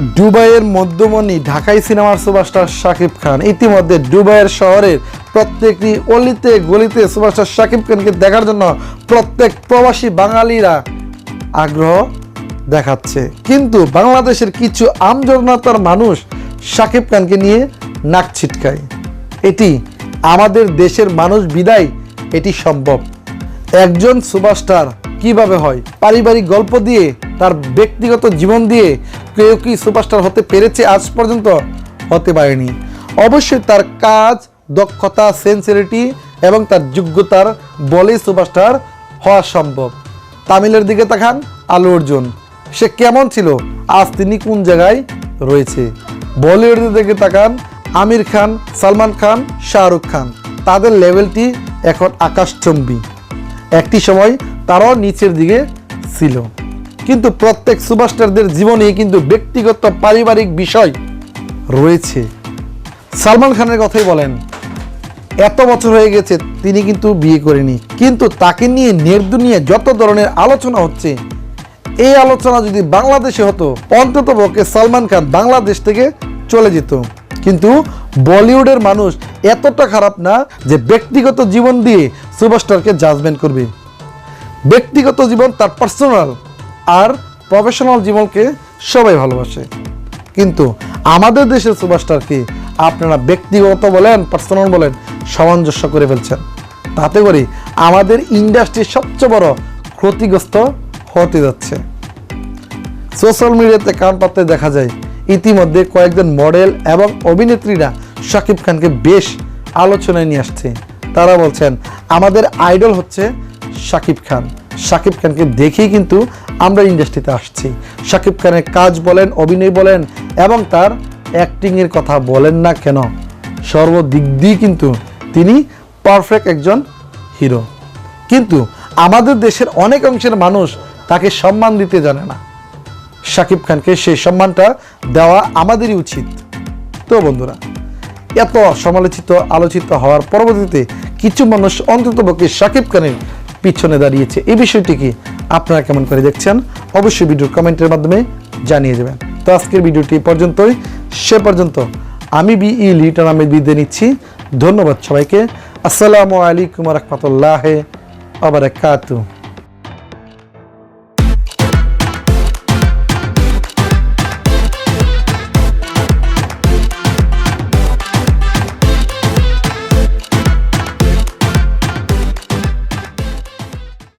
দুবাইয়ের মধ্যমণি, ঢাকাই সিনেমার সুপারস্টার শাকিব খান। ইতিমধ্যে দুবাইয়ের শহরের প্রত্যেকটি অলিতে গলিতে সুপারস্টার শাকিব খানকে দেখার জন্য প্রত্যেক প্রবাসী বাঙালিরা আগ্রহ দেখাচ্ছে। কিন্তু বাংলাদেশের কিছু আমজনতার মানুষ শাকিব খানকে নিয়ে নাক ছিটকায়। এটি আমাদের দেশের মানুষ বিদায়, এটি সম্ভব। একজন সুপারস্টার কীভাবে হয়? পারিবারিক গল্প দিয়ে, তার ব্যক্তিগত জীবন দিয়ে কেউ কি সুপারস্টার হতে পেরেছে আজ পর্যন্ত? হতে পারেনি। অবশ্যই তার কাজ, দক্ষতা সেন্সিরিটি এবং তার যোগ্যতার বলেই সুপারস্টার হওয়া সম্ভব। তামিলের দিকে তাকান, আলু অর্জুন। সে কেমন ছিল? আজ তিনি কোন জায়গায় রয়েছে? বলিউডের দিকে তাকান, আমির খান, সালমান খান, শাহরুখ খান। তাদের লেভেলটি এখন আকাশচম্বী। একটি সময় তারাও নিচের দিকে ছিল। কিন্তু প্রত্যেক সুপারস্টারদের জীবনে কিন্তু ব্যক্তিগত পারিবারিক বিষয় রয়েছে। সালমান খানের কথাই বলেন, এত বছর হয়ে গেছে, তিনি কিন্তু বিয়ে করেনি। কিন্তু তাকে নিয়ে নিয়ে যত ধরনের আলোচনা হচ্ছে, এই আলোচনা যদি বাংলাদেশে হতো, অন্তত পক্ষে সালমান খান বাংলাদেশ থেকে চলে যেত। কিন্তু বলিউডের মানুষ এতটা খারাপ না যে ব্যক্তিগত জীবন দিয়ে সুপারস্টারকে জাজমেন্ট করবে। ব্যক্তিগত জীবন তার পার্সোনাল আর প্রফেশনাল জীবনকে সবাই ভালোবাসে। কিন্তু আমাদের দেশের সুপারস্টারকে আপনারা ব্যক্তিগত বলেন পার্সোনাল বলেন, সামঞ্জস্য করে ফেলছেন। তাতে করে আমাদের ইন্ডাস্ট্রির সবচেয়ে বড় ক্ষতিগ্রস্ত হতে যাচ্ছে। সোশ্যাল মিডিয়াতে কান পাততে দেখা যায়, ইতিমধ্যে কয়েকজন মডেল এবং অভিনেত্রীরা শাকিব খানকে বেশ আলোচনায় নিয়ে আসছে। তারা বলছেন, আমাদের আইডল হচ্ছে শাকিব খান। শাকিব খানকে দেখেই কিন্তু আমরা ইন্ডাস্ট্রিতে আসছি। শাকিব খানের কাজ বলেন, অভিনয় বলেন এবং তার অ্যাক্টিংয়ের কথা বলেন না কেন, সর্বদিক দিয়ে কিন্তু তিনি পারফেক্ট একজন হিরো। কিন্তু আমাদের দেশের অনেক অংশের মানুষ তাকে সম্মান দিতে জানে না। শাকিব খানকে সেই সম্মানটা দেওয়া আমাদেরই উচিত। তো বন্ধুরা, এত সমালোচিত, আলোচিত হওয়ার পরবর্তীতে কিছু মানুষ অন্ততপক্ষে শাকিব খানের পিছনে দাঁড়িয়েছে। এই বিষয়টি কি আপনারা কেমন করে দেখছেন, অবশ্যই ভিডিওর কমেন্টের মাধ্যমে জানিয়ে যাবেন তো আজকের ভিডিওটি পর্যন্তই। সে পর্যন্ত আমি বি ই লিটন আমি বিদে নিচ্ছি। ধন্যবাদ সবাইকে। আসসালামু আলাইকুম রহমতুল্লাহ আবার